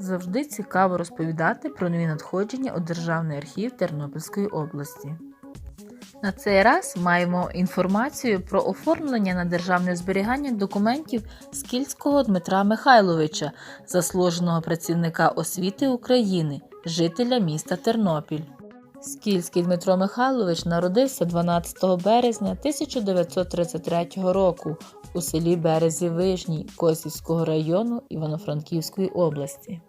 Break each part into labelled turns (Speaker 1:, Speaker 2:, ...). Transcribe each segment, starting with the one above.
Speaker 1: Завжди цікаво розповідати про нові надходження у Державний архів Тернопільської області. На цей раз маємо інформацію про оформлення на державне зберігання документів Скільського Дмитра Михайловича, заслуженого працівника освіти України, жителя міста Тернопіль. Скільський Дмитро Михайлович народився 12 березня 1933 року у селі Березі Вижній Косівського району Івано-Франківської області.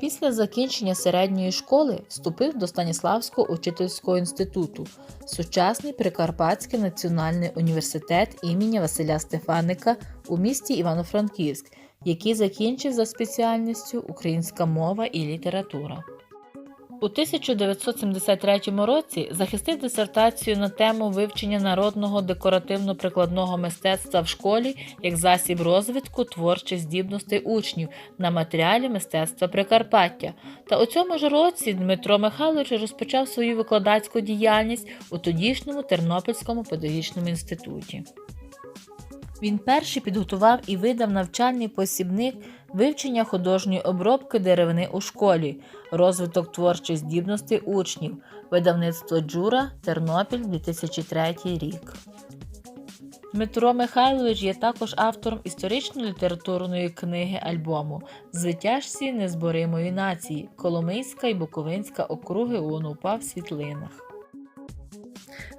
Speaker 1: Після закінчення середньої школи вступив до Станіславського учительського інституту, сучасний Прикарпатський національний університет імені Василя Стефаника у місті Івано-Франківськ, який закінчив за спеціальністю Українська мова і література. У 1973 році захистив дисертацію на тему вивчення народного декоративно-прикладного мистецтва в школі як засіб розвитку творчих здібностей учнів на матеріалі мистецтва Прикарпаття. Та у цьому ж році Дмитро Михайлович розпочав свою викладацьку діяльність у тодішньому Тернопільському педагогічному інституті. Він перший підготував і видав навчальний посібник вивчення художньої обробки деревини у школі, розвиток творчих здібностей учнів, видавництво Джура, Тернопіль 2003 рік. Дмитро Михайлович є також автором історично-літературної книги альбому Звитяжці незборимої нації Коломийська і Буковинська округи УНУПА в світлинах.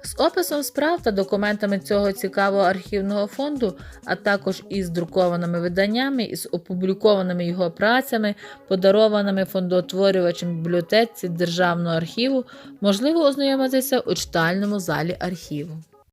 Speaker 1: З описом справ та документами цього цікавого архівного фонду, а також із друкованими виданнями, із опублікованими його працями, подарованими фондоутворювачем бібліотеці Державного архіву, можливо ознайомитися у читальному залі архіву.